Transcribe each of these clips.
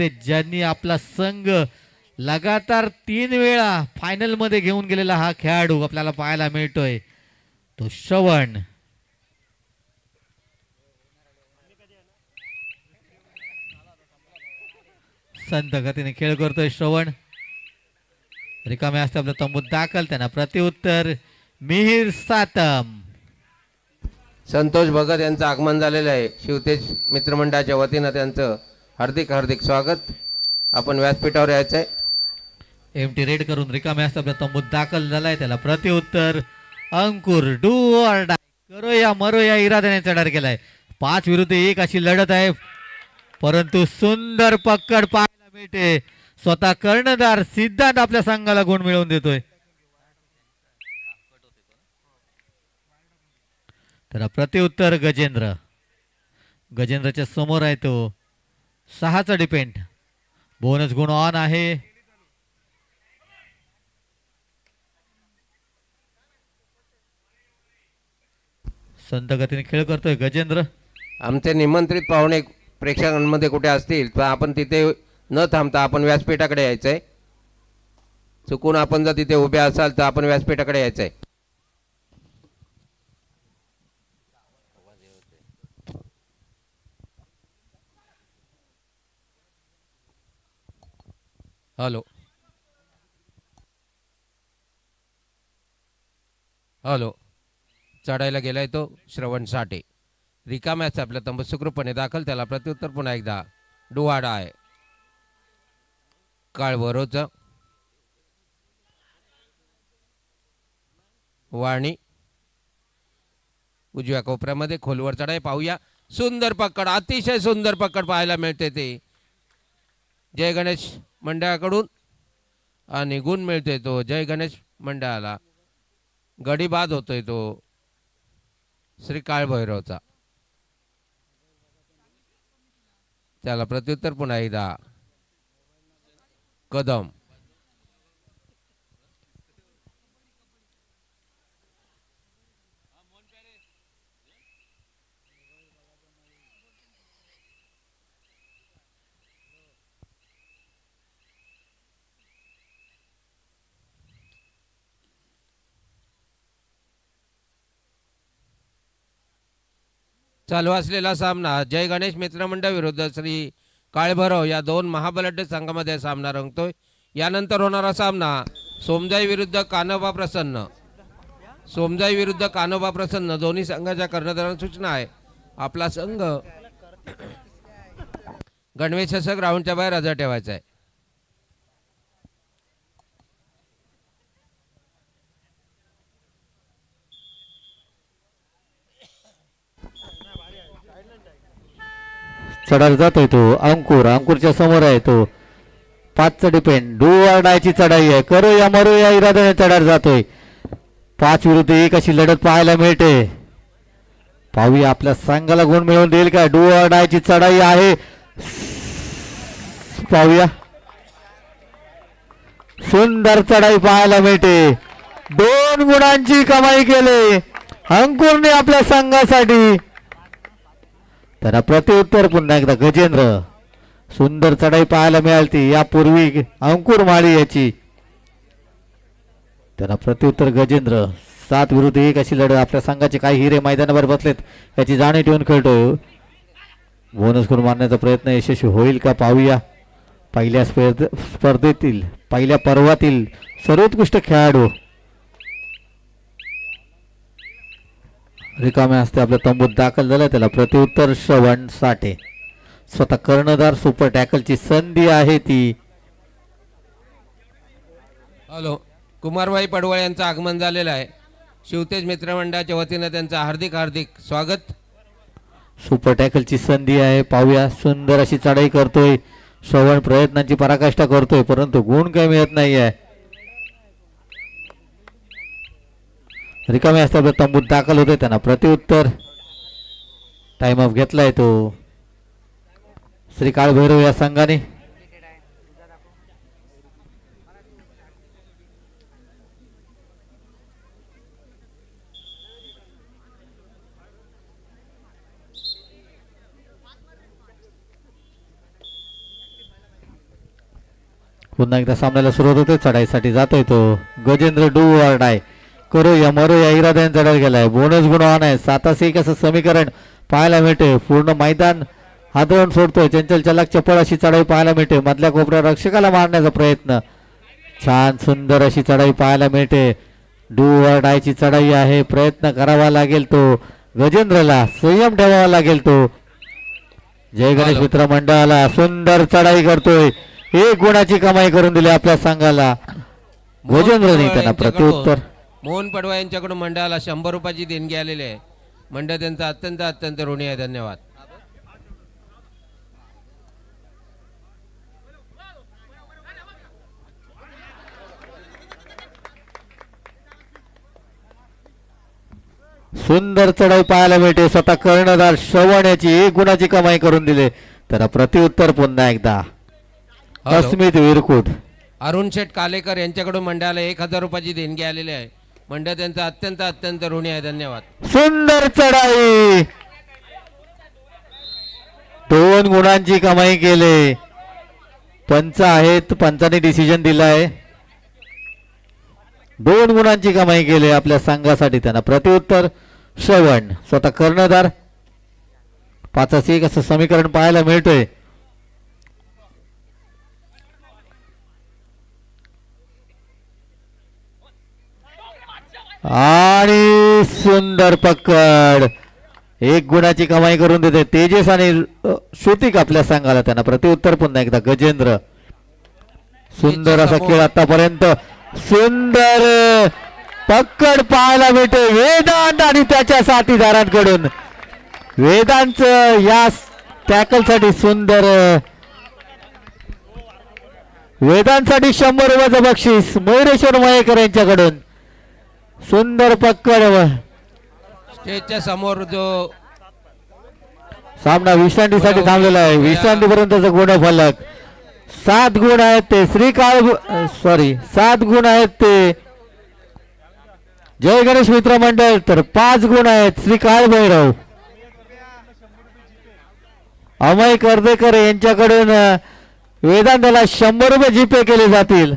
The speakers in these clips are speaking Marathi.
ज्यांनी आपला संघ लगातार तीन वेळा फायनलमध्ये घेऊन गेलेला हा खेळाडू आपल्याला पाहायला मिळतोय. तो श्रवण. संत गतीने खेळ करतोय श्रवण. रिकामे असते आपलं तंबूत दाखल त्यांना प्रतिउत्तर मिहिर सातम. संतोष भगत यांचं आगमन झालेलं आहे. शिवतेज मित्रमंडळाच्या वतीनं त्यांचं हार्दिक हार्दिक स्वागत. आपण व्यासपीठावर यायचं आहे. एम टी रेड करून रिकामे असता तंबूत दाखल झालाय त्याला प्रतिउत्तर अंकुर डू ऑर डाय करो या मरो या इराद्याने चढार केलाय. पाच विरुद्ध एक अशी लढत आहे. परंतु सुंदर पक्कड पाहायला मिळते. स्वतः कर्णधार सिद्धांत आपल्या संघाला गुण मिळवून देतोय. त्याला प्रतिउत्तर गजेंद्र. गजेंद्रच्या समोर आहे तो. सहाचा डिपेंड बोनस गुण ऑन आहे. संत गतीने खेळ करतोय गजेंद्र. आमचे निमंत्रित पाहुणे प्रेक्षकांमध्ये कुठे असतील तर आपण तिथे न थांबता आपण व्यासपीठाकडे यायचंय. चुकून आपण जर तिथे उभे असाल तर आपण व्यासपीठाकडे यायचंय. हॅलो हॅलो चढायला गेलाय तो श्रवण साठे. रिकाम्याच आपल्या तंब सुखरूपणे दाखल त्याला प्रत्युत्तर पुन्हा एकदा. डुवाडा आहे. काळभरोचं वाणी. उजव्या कोपऱ्यामध्ये खोलवर चढाई पाहूया. सुंदर पकड. अतिशय सुंदर पकड पाहायला मिळते ते. जय गणेश. मंडळाकडून आणि गुण मिळतोय तो. जय गणेश मंडळाला. गडी बाद होतोय तो. श्री काळभैरवचा. त्याला प्रत्युत्तर पुन्हा एकदा. कदम. चालू असलेला सामना जय गणेश मित्रमंडळ विरुद्ध श्री काळभैरव या दोन महाबलाढ्य संघामध्ये सामना रंगतोय. यानंतर होणारा सामना सोमजाई विरुद्ध कानोबा प्रसन्न. सोमजाई विरुद्ध कानोबा प्रसन्न. दोन्ही संघाच्या कर्णधारांना सूचना आहे. आपला संघ गणवेश असं ग्राउंडच्या बाहेर रजा ठेवायचा आहे. चढार जातोय तो. अंकुर अंकुरच्या समोर आहे तो. पाचचा डिपेंड डू डायची चढाई आहे. करो या मरो या इराद्याने चढायला जातोय. पाच विरुद्ध एक अशी लढत पाहायला मिळते. पाहूया आपल्या संघाला गुण मिळवून देईल का? डू डायची चढाई आहे. पाहूया. सुंदर चढाई पाहायला मिळते. दोन गुणांची कमाई केली. अंकुरने आपल्या संघासाठी त्याला प्रत्युत्तर पुन्हा एकदा गजेंद्र. सुंदर चढाई पाहायला मिळाली यापूर्वी अंकुर माळी याची. त्याला प्रत्युत्तर गजेंद्र. सात विरुद्ध एक अशी लढत. आपल्या संघाचे काही हिरे मैदानावर बसलेत. याची जाणीव ठेवून खेळतोय. बोनस करून मारण्याचा प्रयत्न यशस्वी होईल का पाहूया. पहिल्या स्पर्ध स्पर्धेतील पहिल्या पर्वातील सर्वोत्कृष्ट खेळाडू रिकामे असते आपल्या तंबूत दाखल झाला त्याला प्रत्युत्तर श्रवण साठे. स्वतः कर्णधार सुपर टॅकलची संधी आहे ती. हॅलो. कुमारबाई पडवळ यांचं आगमन झालेलं आहे. शिवतेज मित्रमंडळाच्या वतीनं त्यांचं हार्दिक हार्दिक स्वागत. सुपर टॅकलची संधी आहे. पाहूया सुंदर अशी चढाई करतोय. श्रवण प्रयत्नांची पराकाष्ठा करतोय परंतु गुण काही मिळत नाही आहे रिकामे असतात तंबूत दाखल होते त्यांना. प्रत्युत्तर टाइम ऑफ घेतलाय तो. श्री काळभैरव या संघाने. पुन्हा एकदा सामन्याला सुरुवात होते. चढाईसाठी जातोय तो. गजेंद्र डू डाय करू या मरो या इराद्याने चढाई गेलाय. बोनस गुणवान आहे. सातास एक असं समीकरण पाहायला मिळते. पूर्ण मैदान हादरवून सोडतोय. चंचल चलाक चपळ अशी चढाई पाहायला मिळते. मधल्या कोपऱ्या रक्षकाला मारण्याचा प्रयत्न. छान सुंदर अशी चढाई पाहायला मिळते. डू डायची चढाई आहे. प्रयत्न करावा लागेल तो. गजेंद्रला संयम ठेवावा लागेल तो. जय गणेश. मित्र मंडळाला सुंदर चढाई करतोय. एक गुणाची कमाई करून दिली आपल्या संघाला. गजेंद्रने त्यांना प्रत्युत्तर. मोहन पडवा यांच्याकडून मंडळाला शंभर रुपयाची देणगी आलेली आहे. मंडळ त्यांचा अत्यंत अत्यंत ऋणी आहे. धन्यवाद. सुंदर चढाई पाहायला मिळते. स्वतः कर्णधार श्रवण याची एक गुणाची कमाई करून दिले. त्याला प्रत्युत्तर पुन्हा एकदा. अस्मित विरकुट. अरुण शेठ कालेकर यांच्याकडून मंडळाला एक हजार रुपयाची देणगी आलेली आहे. मंडळ त्यांचा अत्यंत अत्यंत ऋणी आहे. धन्यवाद. सुंदर चढाई. दोन गुणांची कमाई केले. पंच आहेत पंचाने डिसिजन दिलाय. दोन गुणांची कमाई केली आपल्या संघासाठी. त्यांना प्रत्युत्तर श्रवण. स्वतः कर्णधार. पाचास एक असं समीकरण पाहायला मिळतोय. आणि सुंदर पकड. एक गुणाची कमाई करून देते. तेजस आणि श्रुतिक आपल्या संघाला त्यांना प्रत्युत्तर पुन्हा एकदा. गजेंद्र. सुंदर असा खेळ आतापर्यंत. सुंदर पकड पाहायला मिळते. वेदांत आणि त्याच्या साथीदारांकडून. वेदांत या टॅकलसाठी सुंदर वेदांसाठी शंभर रुपयाचं बक्षीस. मयुरेश्वर मयेकर यांच्याकडून. सुंदर पकड व- स्टेजच्या समोर जो सामना विश्रांतीसाठी थांबलेला आहे. विश्रांतीपर्यंतचा गुणफलक सात गुण आहेत ते. श्रीकाळ सॉरी सात गुण आहेत ते. जय गणेश मित्र मंडळ. तर पाच गुण आहेत. श्री काळ भैरव. अमय कर्देकर यांच्याकडून वेदांताला शंभर रुपये जीपे केले जातील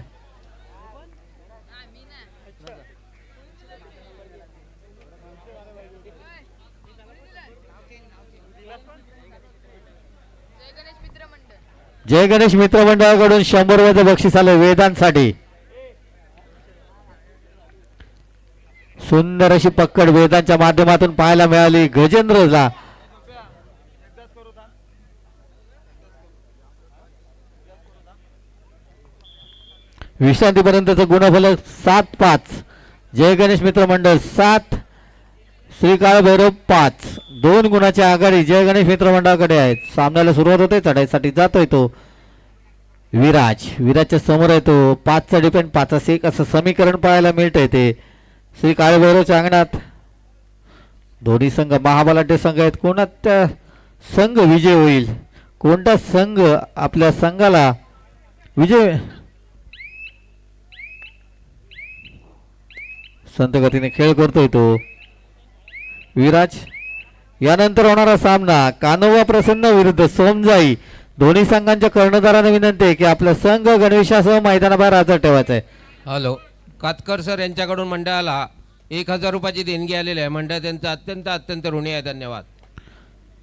जय गणेश मित्र मंडळ जय गणेश मित्र मंडळाकडून शंभर रुपयाचं बक्षीस आलं वेदांसाठी. सुंदर अशी पक्कड वेदांच्या माध्यमातून पाहायला मिळाली गजेंद्रला. विश्रांतीपर्यंतचं गुणफलक सात पाच. जय गणेश मित्र मंडळ सात. श्रीकाळ भैरव पाच. दोन गुणाची आघाडी जय गणेश मित्र मंडळाकडे आहेत. सामन्याला सुरुवात होते चढाईसाठी जातोय तो विराज. विराजच्या समोर आहे तो. पाचचा डिपेंड पाचास एक असं समीकरण पाहायला मिळतंय ते. श्री काळेभैरवच्या अंगणात दोन्ही संघ महाबलाढ्य संघ आहेत. कोणत्या संघ विजय होईल? कोणता संघ आपल्या संघाला विजय संत गतीने खेळ करतोय तो? विराज यानंतर होणारा सामना कानोवा प्रसन्न विरुद्ध सोमजाई. दोन्ही संघांच्या कर्णधारांना विनंती आहे की आपला संघ गणवेशासह मैदानाबाहेर हजर ठेवायचा आहे. हॅलो. कातकर सर यांच्याकडून मंडळाला एक हजार रुपयाची देणगी आलेली आहे. मंडळ त्यांचा अत्यंत अत्यंत ऋणी आहे. धन्यवाद.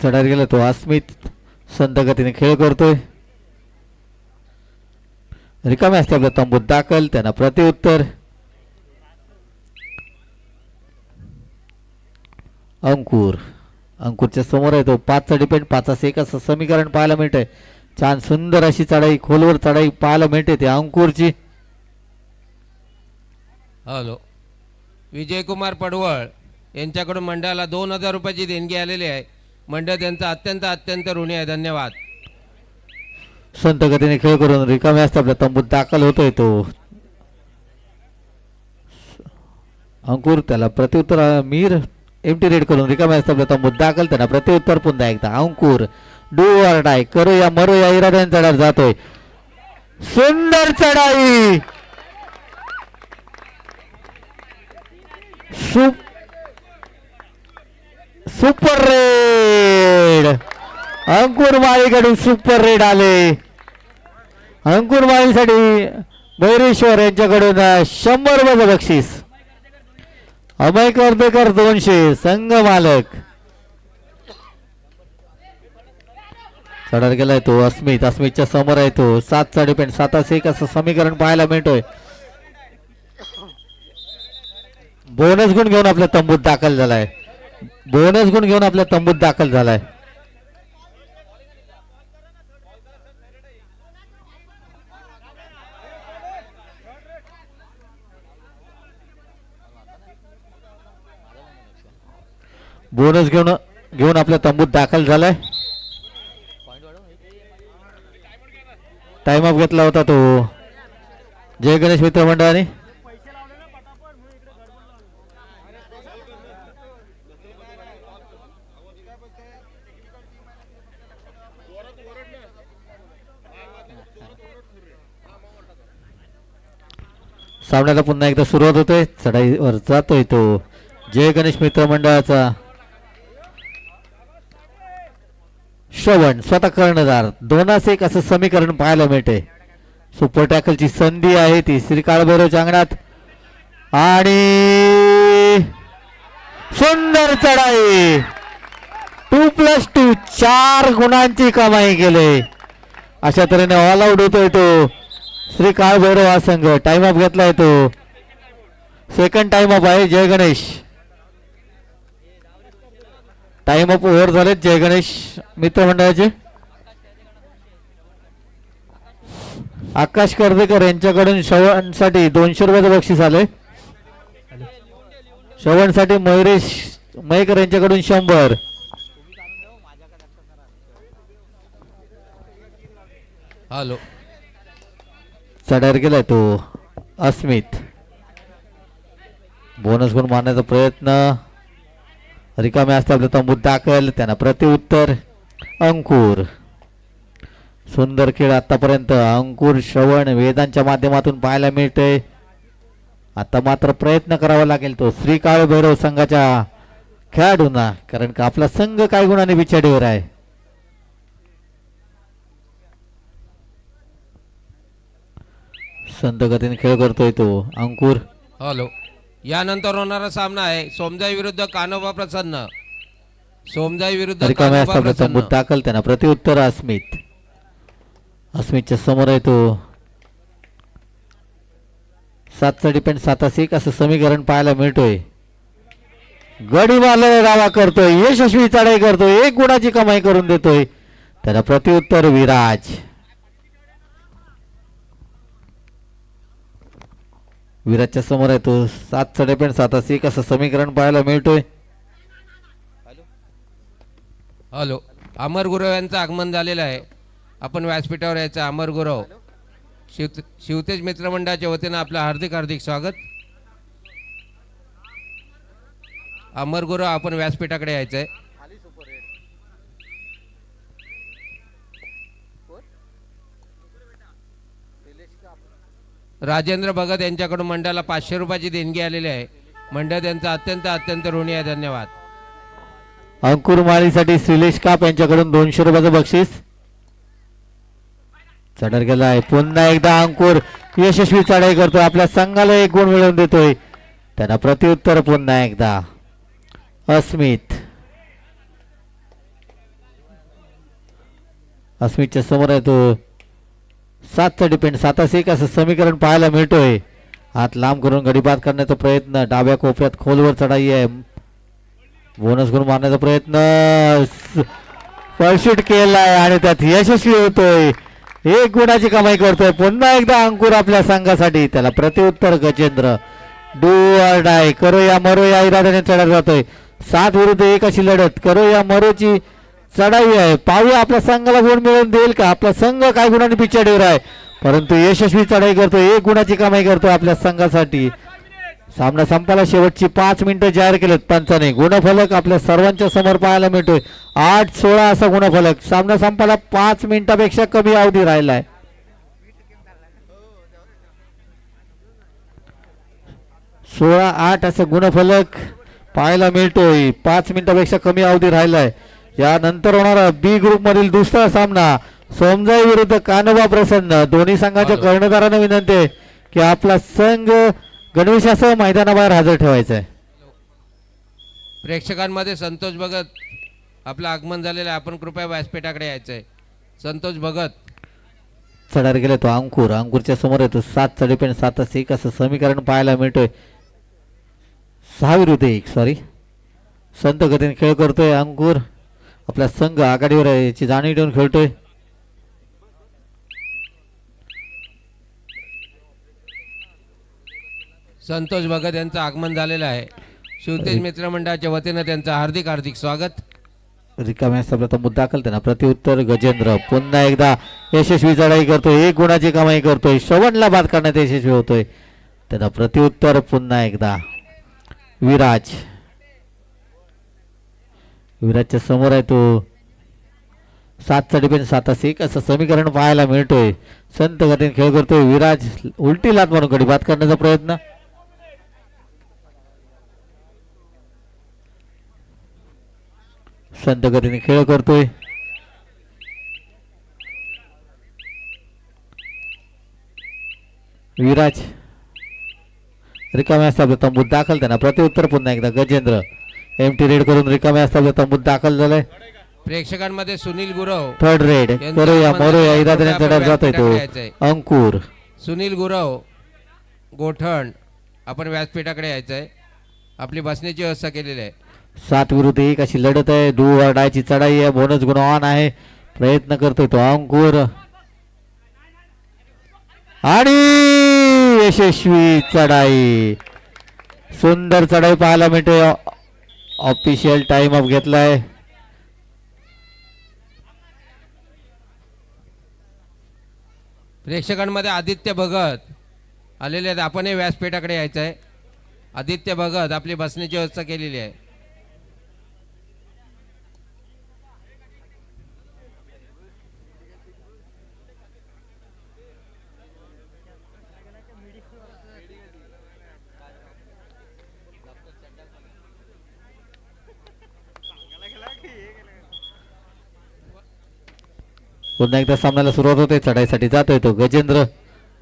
चढायला गेला तो अस्मित. संत गतीने खेळ करतोय. रिकामे असते आपल्या तंबूत दाखल. त्यांना प्रतिउत्तर अंकुर. अंकुरच्या समोर आहे तो. पाचचा डिपेंड पाचास एक असं समीकरण पाहायला मिळतंय. छान सुंदर अशी चढाई खोलवर चढाई पाहायला मिळते ते अंकुरची. हॅलो. विजयकुमार पडवळ यांच्याकडून मंडळाला दोन हजार रुपयाची देणगी आलेली आहे. मंडळ त्यांचा अत्यंत अत्यंत ऋणी आहे. धन्यवाद. संत गतीने खेळ करून रिकामे असते. आपल्या तंबूत दाखल होतोय तो. अंकुर त्याला प्रत्युत्तर मीर एमटी रेड करून रिकामे असते मुद्दा तंबूत दाखल त्यांना प्रत्युत्तर पुन्हा एकदा. अंकुर डू ऑर डाय करू या मरो या इराद्याने चढायला जातोय. सुंदर चढाई! Sup super raid! अंकुर माळीकडून सुपर रेड आले. अंकुर माळीसाठी भैरेश्वर यांच्याकडून शंभर रुपयाचं बक्षीस. अभय कर्तेकर दोनशे संघ मालक. चढार गेलाय तो अस्मित अस्मितच्या समोर आहे तो. सात साडे पॉईंट सातास एक असं समीकरण पाहायला मिळतोय. बोनस गुण घेऊन आपल्या तंबूत दाखल झालाय. बोनस गुण घेऊन आपल्या तंबूत दाखल झालाय. बोनस घेऊन घेऊन आपल्या तंबूत दाखल झालाय. टाइम ऑफ घेतला होता तो. जय गणेश मित्र मंडळाने. सामन्याला पुन्हा एकदा सुरुवात होते चढाईवर जातोय तो. जय गणेश मित्र मंडळाचा. श्रवण स्वतः कर्णधार. दोनास एक असं समीकरण पाहायला मिळते. सुपर टॅकलची संधी आहे ती श्रीकाळ काळभैरवच्या अंगणात आणि सुंदर चढाई. टू प्लस टू चार गुणांची कमाई केले. अशा तऱ्हेने ऑल आउट होतोय तो. श्री काळभैरव हा संघ. टाइम ऑफ घेतलाय तो. सेकंड टाइम ऑफ आहे जय गणेश. टाइम ऑफ ओव्हर झालेत जय गणेश मित्रमंडळाचे. आकाश कर्देकर यांच्याकडून श्रवणसाठी दोनशे रुपयाचं बक्षीस आले श्रवणसाठी मयुरेश मयकर यांच्याकडून शंभर. हॅलो. चढायला गेलाय तो अस्मित. बोनस गुण मारण्याचा प्रयत्न. रिकामे असतात आपल्या तंबूत दाखल त्यांना प्रतिउत्तर अंकुर. सुंदर खेळ आतापर्यंत अंकुर श्रवण वेदांच्या माध्यमातून पाहायला मिळतंय. आता मात्र प्रयत्न करावा लागेल तो श्री काळ भैरव संघाच्या खेळाडूंना कारण का आपला संघ काय गुणाने बिछाडीवर आहे? संत गतीने खेळ करतोय तो अंकुर. हॅलो. यानंतर होणारा सामना आहे. सोमजाई विरुद्ध कानोबा प्रसन्न. सोमजाई विरुद्ध कानोबा प्रसन्न. दाखल त्यांना. प्रतिउत्तर अस्मित. अस्मितच्या समोर आहे तो. सातचा डिपेंड सातास एक असं समीकरण पाहायला मिळतोय. गडी मारलेला दावा करतोय. यशस्वी चढाई करतोय. एक गुणाची कमाई करून देतोय. त्याला प्रतिउत्तर विराज. विराजच्या समोर आहे तो. सात चढेपेंट सातास एक असं समीकरण पाहायला मिळतोय. हॅलो. अमर गुरव यांचं आगमन झालेलं आहे. आपण व्यासपीठावर यायचं अमर गुरव. शिव शिवतेज मित्रमंडळाच्या वतीनं आपलं हार्दिक हार्दिक स्वागत. अमर गुरव आपण व्यासपीठाकडे यायचं आहे राजेंद्र भगत यांच्याकडून मंडळाला पाचशे रुपयाची देणगी आलेली आहे. मंडळ त्यांचा अत्यंत अत्यंत ऋणी आहे. धन्यवाद. अंकुर माळीसाठी श्रीलेश काप यांच्याकडून दोनशे रुपयाचं बक्षीस. चढर गेलाय पुन्हा एकदा अंकुर यशस्वी चढाई करतोय. आपल्या संघाला एक गुण मिळवून देतोय. त्यांना प्रत्युत्तर पुन्हा एकदा. अस्मित. अस्मितच्या समोर आहे तो. सातचा डिपेंड सातास एक असं समीकरण पाहायला मिळतोय. हात लांब करून गडीबाद करण्याचा प्रयत्न. डाव्या कोपऱ्यात खोलवर चढाई आहे. बोनस करून मारण्याचा प्रयत्न. फळशूट केलाय आणि त्यात यशस्वी होतोय. एक गुणाची कमाई करतोय. पुन्हा एकदा अंकुर आपल्या संघासाठी. त्याला प्रतिउत्तर गजेंद्र. डू डाय. करो या मरो या इराद्याने चढत जातोय. सात विरुद्ध एक अशी लढत. करो या मरोची चढाई आहे. पाहूया आपल्या संघाला गुण मिळवून देईल का? आपला संघ काय गुणाने पिछाडीवर आहे? परंतु यशस्वी चढाई करतो एक गुणाची कमाई करतो आपल्या संघासाठी. सामना संपायला शेवटची पाच मिनिटं जाहीर केलेत पंचाने. गुणफलक आपल्या सर्वांच्या समोर पाहायला मिळतोय. आठ सोळा असा गुणफलक. सामना संपायला पाच मिनिटापेक्षा कमी अवधी राहिलाय. सोळा आठ असं गुणफलक पाहायला मिळतोय. पाच मिनिटापेक्षा कमी अवधी राहिलाय. यानंतर होणारा बी ग्रुप मधील दुसरा सामना. सोमजाई विरुद्ध कानोबा प्रसन्न. दोन्ही संघाच्या. कर्णधारांना विनंती आहे की आपला संघ गणवेशासह मैदानाबाहेर हजर ठेवायचा आहे प्रेक्षकांमध्ये संतोष भगत आपलं आगमन झालेलं आहे. आपण कृपया व्यासपीठाकडे यायचं आहे संतोष भगत. चढार गेला तो अंकुर. अंकुरच्या समोर येतो. सात चढेपेन सातच एक असं समीकरण पाहायला मिळतोय. सहा विरुद्ध एक सॉरी संत गतीने खेळ करतोय अंकुर. आपला संघ आघाडीवर आहे याची जाणीव ठेवून खेळतोय. संतोष भगत यांचं आगमन झालेलं आहे. शिवतेज मित्रमंडळाच्या वतीनं त्यांचं हार्दिक हार्दिक स्वागत. रिकाम्या प्रथम मुद्दा दाखल त्यांना. प्रत्युत्तर गजेंद्र. पुन्हा एकदा यशस्वी चढाई करतोय. एक गुणाची कमाई करतोय. श्रवणला बाद करण्यात यशस्वी होतोय. त्यांना प्रत्युत्तर पुन्हा एकदा. विराज. विराजच्या समोर आहे तो. सात चढीपेन सातास एक असं समीकरण पाहायला मिळतोय. संत गतीने खेळ करतोय. विराज उलटी लात म्हणून गडी बाद करण्याचा प्रयत्न. संत गतीने खेळ करतोय. विराज रिकाम्या असता तंबूत दाखल त्यांना. प्रत्युत्तर पुन्हा एकदा. गजेंद्र एम टी रेड करून रिकाम्या असता तंबूत दाखल झालाय. प्रेक्षकांमध्ये सुनील गुरव थर्ड रेड. करूया मरूया. चढायला जातोय तो. यायचंय. अंकुर. सुनील गुरव गोठण आपण व्यासपीठाकडे यायचं आहे आपली बसण्याची व्यवस्था केलेली आहे. सात विरुद्ध एक अशी लढत आहे. दू डायची चढाई आहे. बोनस गुण ऑन आहे. प्रयत्न करतोय तो अंकुर. आणि यशस्वी चढाई. सुंदर चढाई पाहायला मिळते ऑफिशियल टाइम ऑफ घेतलाय. प्रेक्षकांमध्ये आदित्य भगत आलेले आहेत. आपणही व्यासपीठाकडे यायचं आहे आदित्य भगत आपली बसण्याची व्यवस्था केलेली आहे. पुन्हा एकदा सामन्याला सुरुवात होते चढाईसाठी जातोय तो गजेंद्र.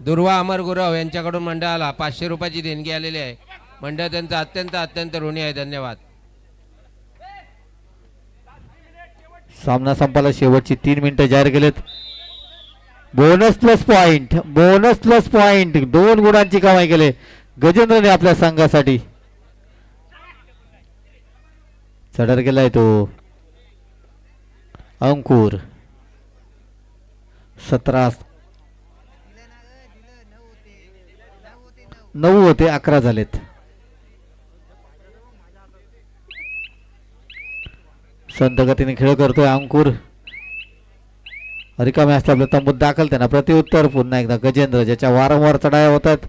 दुर्वा अमर गुरव यांच्याकडून मंडळाला पाचशे रुपयाची देणगी आलेली आहे. मंडळ त्यांचा अत्यंत अत्यंत ऋणी आहे. धन्यवाद. सामना संपाला शेवटची तीन मिनिटं जाहीर केलेत. Bonus plus point bonus plus point दोन गुणांची कमाई केले. गजेंद्रने आपल्या संघासाठी. चढर गेलाय तो. अंकुर. सतरा नऊ होते अकरा झालेत. संत गतीने खेळ करतोय अंकुर. रिकामे असल्या आपल्या तंबूत दाखल त्यांना प्रतिउत्तर पुन्हा एकदा गजेंद्र ज्याच्या वारंवार चढाया होतात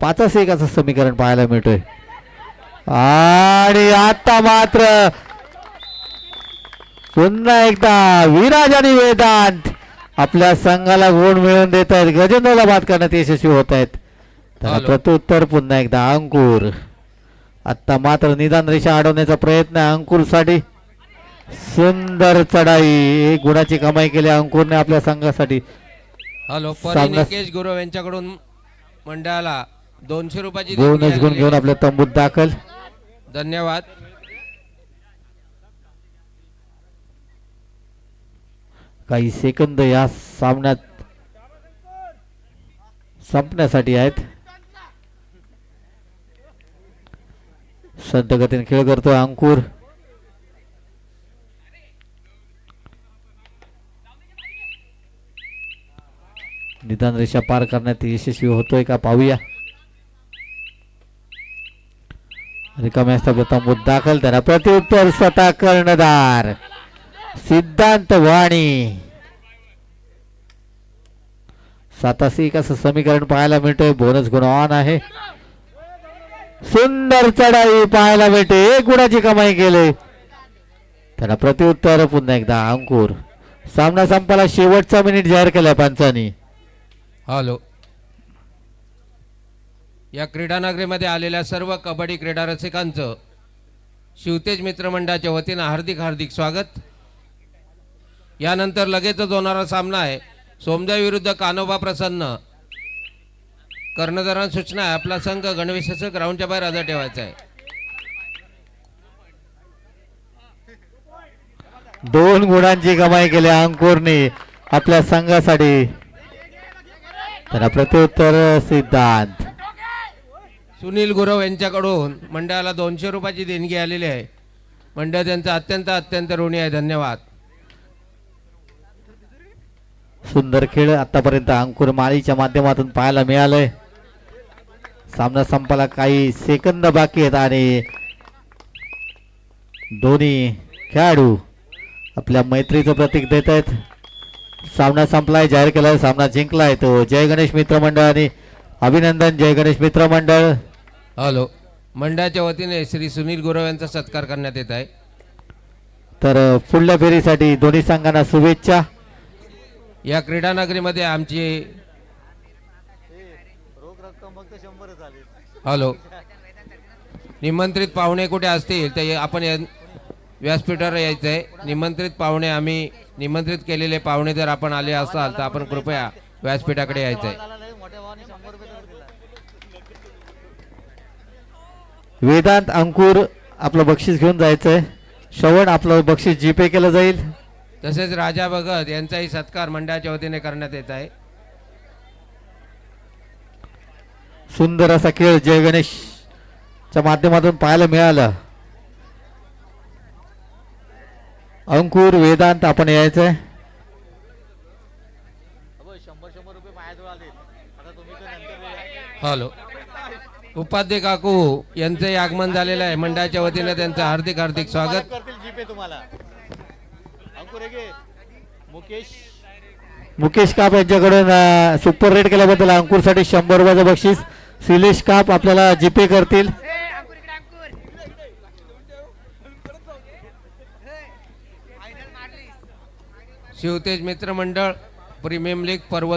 पाचच एक असं समीकरण पाहायला मिळतोय. आणि आता मात्र पुन्हा एकदा विराज आणि वेदांत. आपल्या संघाला गुण मिळवून देत आहेत. गजेंद्रला बाद करण्यात यशस्वी होत आहेत. हॅलो. प्रत्युत्तर पुन्हा एकदा. अंकुर. आता मात्र निदान रेषा अडवण्याचा प्रयत्न आहे. अंकुरसाठी सुंदर चढाई. एक गुणाची कमाई केली अंकुरने आपल्या संघासाठी. हॅलो गुरव यांच्याकडून मंडळाला दोनशे रुपयाची गुण घेऊन. आपल्या तंबूत दाखल. धन्यवाद. काही सेकंद या सामन्यात संपण्यासाठी आहेत. संत गतीने खेळ करतोय अंकुर. निदान रेषा पार करण्यात यशस्वी होतोय का पाहूया. रिकाम्या असता तंबूत दाखल त्याला प्रत्युत्तर स्वतः कर्णधार. सिद्धांत वाणी सातासी कसं समीकरण पाहायला मिळतोय? बोनस गुण ऑन आहे. सुंदर चढाई पाहायला मिळते. एक गुणाची कमाई केली. त्याला प्रत्युत्तर पुन्हा एकदा अंकुर. सामना संपाला शेवटचा मिनिट जाहीर केलाय पंचानी. हॅलो या क्रीडानगरीमध्ये आलेल्या सर्व कबड्डी क्रीडा रसिकांचं शिवतेज मित्रमंडळाच्या वतीनं हार्दिक हार्दिक स्वागत. यानंतर लगेचच होणारा सामना आहे. सोमजा विरुद्ध कानोबा प्रसन्न. कर्णधारांना सूचना आहे. आपला संघ गणवेशाचं ग्राउंडच्या बाहेर हजर ठेवायचा आहे. दोन गुणांची कमाई केली अंकुरने आपल्या संघासाठी. त्याला प्रत्युत्तर सिद्धांत. सुनील गुरव यांच्याकडून मंडळाला दोनशे रुपयाची देणगी आलेली आहे. मंडळ त्यांचा अत्यंत अत्यंत ऋणी आहे. धन्यवाद. सुंदर खेळ आतापर्यंत अंकुर माळीच्या माध्यमातून पाहायला मिळालंय. सामना संपायला काही सेकंद बाकी आहेत आणि दोन्ही खेळाडू आपल्या मैत्रीचं प्रतीक देत आहेत. सामना संपलाय जाहीर केलाय सामना जिंकलाय तो जय गणेश मित्र मंडळ आणि अभिनंदन जय गणेश मित्र मंडळ. हॅलो. मंडळाच्या वतीने श्री सुनील गुरव यांचा सत्कार करण्यात येत आहे. तर पुढल्या फेरीसाठी दोन्ही संघांना शुभेच्छा. या क्रीडानगरीमध्ये आमची हॅलो. निमंत्रित पाहुणे कुठे असतील ते आपण या व्यासपीठावर यायचं आहे निमंत्रित पाहुणे आम्ही निमंत्रित केलेले पाहुणे जर आपण आले असाल तर आपण कृपया व्यासपीठाकडे यायचं आहे वेदांत अंकुर आपलं बक्षीस घेऊन जायचंय. श्रवण आपलं बक्षीस जीपे केलं जाईल. तसेच राजा भगत यांचाही सत्कार मंडळाच्या वतीने करण्यात येत आहे. सुंदर असा खेळ जय गणेशच्या माध्यमातून पाहायला मिळालं. अंकुर वेदांत आपण यायचंय. हॅलो. उपाध्ये काकू यांचंही आगमन झालेलं आहे. मंडळाच्या वतीने त्यांचं हार्दिक हार्दिक स्वागत. करतील जीपे तुम्हाला. मुकेश. मुकेश काप यांच्याकडून सुपर रेट केल्याबद्दल अंकुरसाठी शंभर रुपयाचं बक्षीस. शिलेश काप आपल्याला जीपे करतील. शिवतेज मित्र मंडळ प्रीमियम लीग पर्व